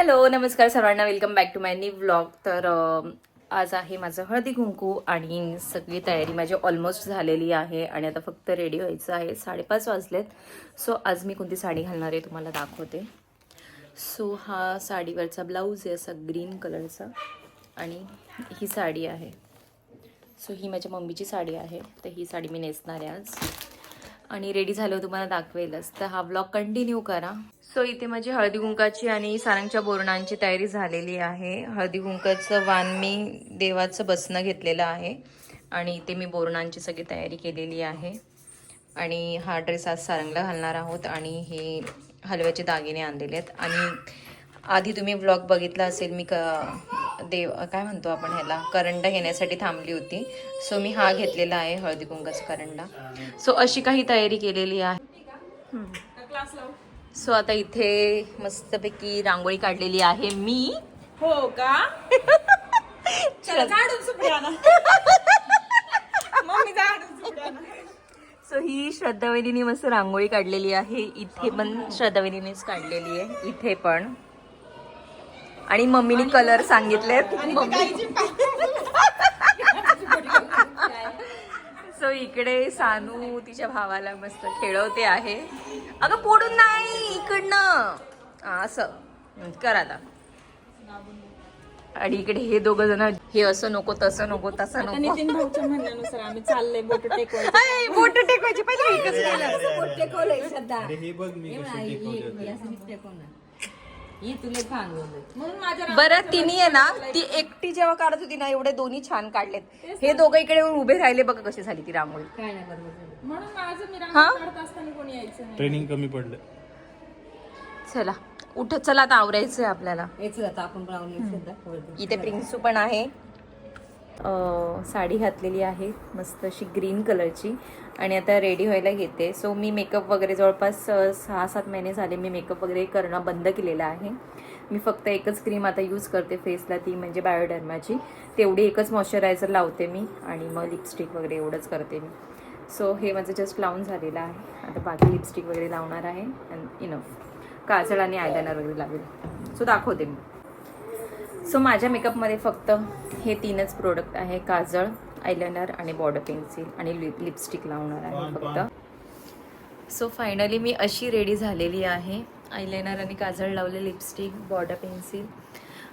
Hello नमस्कार सर्वांना. Welcome back to my new vlog तर आज आहे माझं हळदी कुंकू आणि सगळी तयारी माझी ऑलमोस्ट झालेली आहे आणि आता फक्त रेडी व्हायचं आहे. साडेपाच वाजलेत. सो आज मी कोणती साडी घालणार आहे तुम्हाला दाखवते. सो हा साडीवरचा ब्लाऊज आहे असा ग्रीन कलरचा आणि ही साडी आहे. सो ही माझ्या मम्मीची साडी आहे. तर ही साडी मी नेसणार आहे आज. आणि रेडी झालं तुम्हाला दाखवेलच. तर हा ब्लॉग कंटिन्यू करा. सो इथे माझी हळदी कुंकाची आणि सारंगच्या बोरणांची तयारी झालेली आहे. हळदी कुंकाचं वाण मी देवाचं बसणं घेतलेलं आहे. आणि इथे मी बोरणांची सगळी तयारी केलेली आहे. आणि हा ड्रेस आज सारंगला घालणार आहोत आणि हे हलव्याचे दागिने आणलेले आहेत. आणि आधी तुम्ही ब्लॉग बघितला असेल मी क देव काय म्हणतो आपण ह्याला? करंडा घेण्यासाठी थांबली होती. सो मी हा घेतलेला आहे हळदी कुंकाचा करंडा. सो अशी काही तयारी केलेली आहे. सो आता इथे मस्तपैकी रांगोळी काढलेली आहे मी. हो का. सो ही श्रद्धावैलीने मस्त रांगोळी काढलेली आहे. इथे पण श्रद्धावैलीनेच काढलेली आहे. इथे पण. आणि मम्मीने कलर सांगितलेत गाईची सो इकडे सानू तिच्या भावाला मस्त खेळवते आहे. अगं पोडून नाही इकडनं. हा, असं. हं, कर आता. आणि इकडे हे दोघ जण हे असं नको तसं नको तसं नको. नितीन भाऊच्या म्हणण्यानुसार आम्ही चाललंय बोट टेकवायचं. बोटं टेकवायची. पहिले एकच केलं अरे हे बघ मी म्हणून माझ्या बरं तिने आहे ना ती एकटी जेव्हा काढत होती ना एवढे दोन्ही छान काढलेत. हे दोघं इकडे येऊन उभे राहिले बघा कशी झाली ती रांगोळी. म्हणून माझं मी हा? रांगोळी काढत असताना कोणी यायचं नाही. ट्रेनिंग कमी पडलं. चला उठ चला आता आवरायचंय आपल्याला. इथे प्रिन्सू पण आहे. साडी घातलेली आहे मस्त अशी ग्रीन कलरची आणि आता रेडी व्हायला घेते. सो मी मेकअप वगैरे जवळपास सहा सात महिने झाले मी मेकअप वगैरे करणं बंद केलेलं आहे. मी फक्त एकच क्रीम आता यूज करते फेसला ती म्हणजे बायोडर्माची तेवढी एकच मॉइश्चरायझर लावते मी आणि मग लिपस्टिक वगैरे एवढंच करते मी. सो हे माझं जस्ट लावून झालेलं आहे. आता बाकी लिपस्टिक वगैरे लावणार आहे. अँड इनफ काजळ आणि आयलायनर वगैरे लावेल सो दाखवते मी. सो माझ्या मेकअपमध्ये फक्त हे तीनच प्रोडक्ट आहे. काजळ आयलायनर आणि बॉर्डर पेन्सिल आणि लिप लिपस्टिक लावणार आहे फक्त. सो फायनली मी अशी रेडी झालेली आहे. आयलायनर आणि काजळ लावले लिपस्टिक बॉर्डर पेन्सिल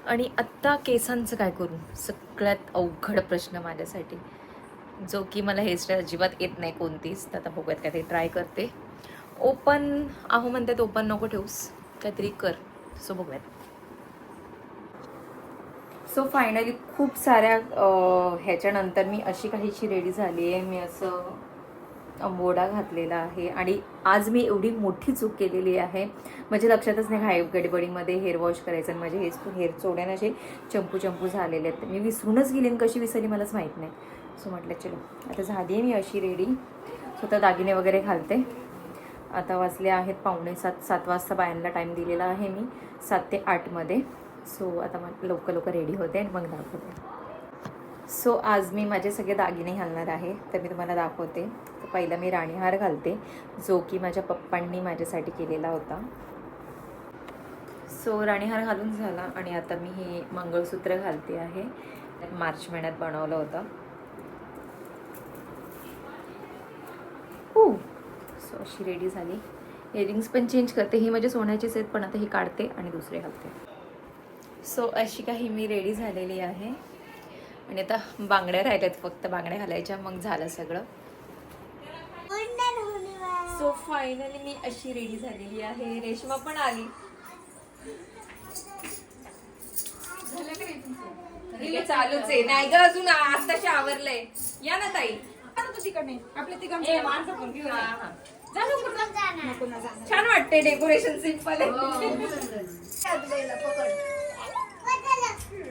आणि आत्ता केसांचं काय करू? सगळ्यात अवघड प्रश्न माझ्यासाठी. जो की मला हेअरस्टाईल अजिबात येत नाही कोणतीच. तर आता बघूयात काय ते ट्राय करते. ओपन आहो म्हणतात ओपन नको ठेवूस. काहीतरी कर. सो बघूयात. सो फायनली खूप साऱ्या ह्याच्यानंतर मी अशी काहीशी रेडी झाली आहे. मी असं अंबोडा घातलेला आहे. आणि आज मी एवढी मोठी चूक केलेली आहे. म्हणजे लक्षातच नाही हाय गडबडीमध्ये हेअर वॉश करायचं आणि माझे हेअर हेअर चोड्याने असे चंपू चंपू झालेले आहेत. मी विसरूनच गेली आणि कशी विसरली मलाच माहीत नाही. सो म्हटलं चलो आता झाली आहे मी अशी रेडी स्वतः दागिने वगैरे घालते. आता वाजले आहेत पावणे सात सात वाजता बायांना टाईम दिलेला आहे मी सात ते आठमध्ये. सो आता मग लवकर लवकर रेडी होते आणि मग दाखवते. सो आज मी माझे सगळे दागिने घालणार आहे तर मी तुम्हाला दाखवते. तर पहिला मी राणीहार घालते जो की माझ्या पप्पांनी माझ्यासाठी केलेला होता. सो राणीहार घालून झाला आणि आता मी हे मंगळसूत्र घालते आहे. मार्च महिन्यात बनवलं होतं. हो सो अशी रेडी झाली. इयरिंग्स पण चेंज करते. ही माझे सोन्याचीच आहेत पण आता ही काढते आणि दुसरे घालते. सो अशी काही मी रेडी झालेली आहे. आणि आता बांगड्या राहिल्यात फक्त बांगड्या घालायच्या मग झालं सगळं. सो फायनली मी अशी रेडी झालेली आहे. रेशमा पण आली. हे चालूच आहे. नाही ग अजून आताशी आवरलंय. या ना ताई. तिकडे आपल्या हा. हा. जा. छान वाटते डेकोरेशन सिंपल आहे.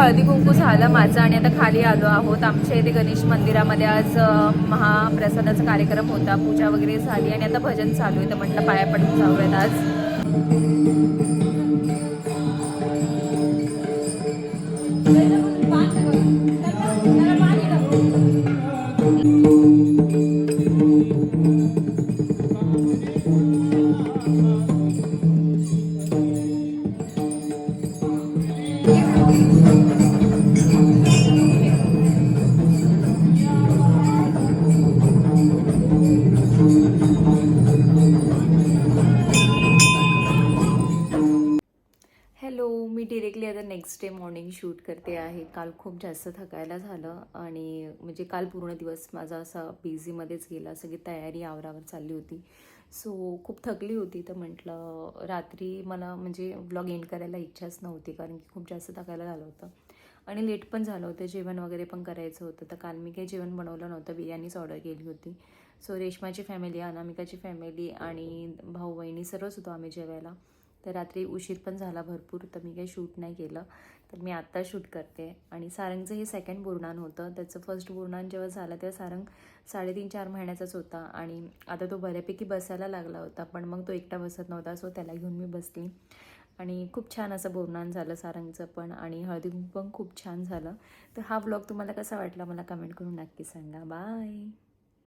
हळदी कुंकू झालं माझं आणि आता खाली आलो आहोत. आमच्या इथे गणेश मंदिरामध्ये आज महाप्रसादाचा कार्यक्रम होता. पूजा वगैरे झाली आणि आता भजन चालू आहे. तर म्हटलं पाया पडून जाऊयात आज. नेक्स्ट डे मॉर्निंग शूट करते आहे. काल खूप जास्त थकायला झालं आणि म्हणजे काल पूर्ण दिवस माझा असा बिझीमध्येच गेला. सगळी तयारी आवरावर चालली होती. सो खूप थकली होती तर म्हटलं रात्री मला म्हणजे ब्लॉग एंड करायला इच्छाच नव्हती कारण की खूप जास्त थकायला झालं होतं. आणि लेट पण झालं होतं. जेवण वगैरे पण करायचं होतं. तर काल मी काही जेवण बनवलं नव्हतं. बिर्याणीच ऑर्डर केली होती. सो रेशमाची फॅमिली अनामिकाची फॅमिली आणि भाऊ बहिणी सर्वच होतो आम्ही जेवायला. तर रात्री उशीर पण झाला भरपूर तर मी काही शूट नाही केलं. तर मी आत्ता शूट करते. आणि सारंगचं हे सेकंड बोरणान होतं. त्याचं फर्स्ट बुरणान जेव्हा झालं तेव्हा सारंग साडेतीन चार महिन्याचाच होता. आणि आता तो बऱ्यापैकी बसायला लागला होता पण मग तो एकटा बसत नव्हता सो त्याला घेऊन मी बसली. आणि खूप छान असं बोरणान झालं सारंगचं पण आणि हळदी पण खूप छान झालं. तर हा ब्लॉग तुम्हाला कसा वाटला मला कमेंट करून नक्की सांगा. बाय